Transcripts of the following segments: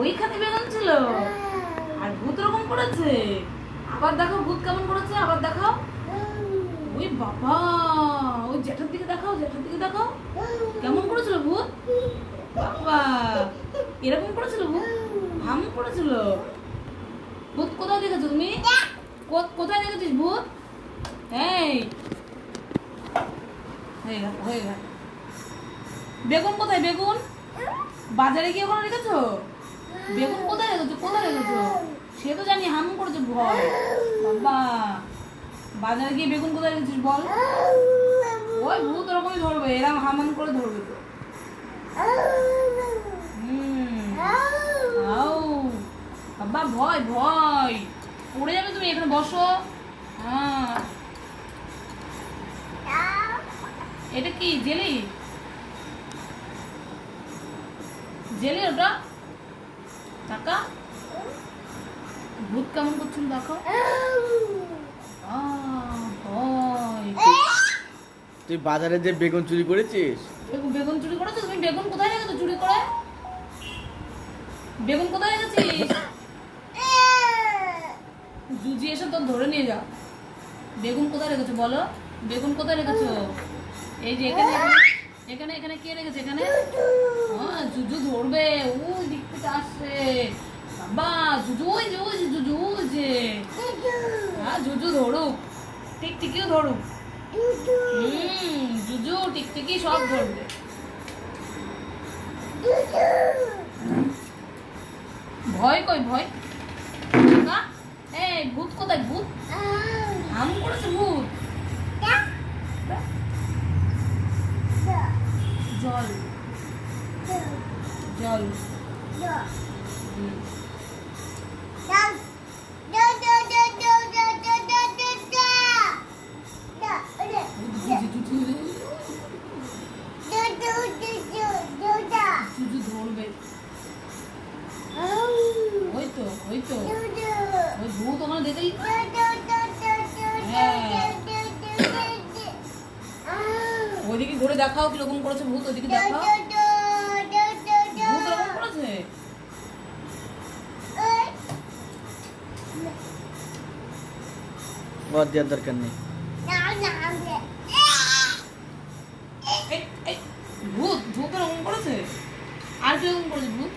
ওইখানে বেগুন ছিল? আর ভূত রকম করেছে? আবার দেখো ভূত কেমন করেছে, আবার দেখাও। ওই বাবা, ওই জেঠার দিকে দেখাও জেঠার দিকে দেখাও। কেমন করেছিল ভূত? বাবা, এরকম করেছিল ভূত? হাম করেছিল? ভূত কোথায় দেখেছ তুমি? কোথায় দেখেছিস ভূত? এই, হয়ে গেল হয়ে গেল। বেগুন কোথায়, বেগুন? বাজারে গিয়ে ওখানে রেখেছো? বেগুন কোথায় রেখেছো? কোথায় রেখেছো? সে তো জানি হাম করেছে ভয় বাবা, বাজারে গিয়ে বেগুন কোথায় রেখেছিস বল? ওই ভূত ওরকমই ধরবে এরকম হামান করে ধরবে তো। বাবা, ভয় ভয়। পড়ে যাবে তুমি, এখানে বসো। হ্যাঁ। এটা কি, জেলি? জেলি ওটা? টাকা? ভূত কেমন করছিল দেখো? তুই বাজারে যে বেগুন চুরি করেছিস? বেগুন চুরি করেছ? তুমি বেগুন কোথায় রেখেছো চুরি করে? বেগুন কোথায় রেখেছিস? জুজি এসে তো ধরে নিয়ে যাও বেগুন কোথায় রেখেছো বলো? বেগুন কোথায় রেখেছো? এই যে এখানে এখানে- এখানে কে রেখেছে এখানে? হ্যাঁ জুজু ধরবে। ওই আসছে বাবা জুজু ওই যে ওই যে জুজু ওই যে। হ্যাঁ জুজু ধরুক টিকটিকিও ধরুক হুম জুজু টিকটিকি সব ধরবে। ভয় কই ভয়? না এই ভূত কোথায় ভূত? হাম করেছে ভূত। জল। জল। ভূত ওখানে দেখেই ওইদিকে ঘুরে দেখাও কীরকম করেছে ভূত ওইদিকে দেখাও ভূত ওরকম করেছে ওর দেওয়ার দরকার নেই ভূত ভূত ওরকম করেছে? আর কীরকম করেছে ভূত?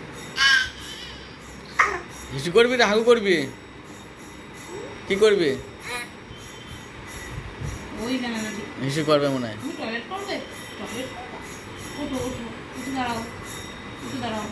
হিসু করবি না হাগু করবি? কি করবি? হিসু করবে মনে হয়। টয়লেট করবে? টয়লেট ওঠো ওঠো দাঁড়াও দাঁড়াও।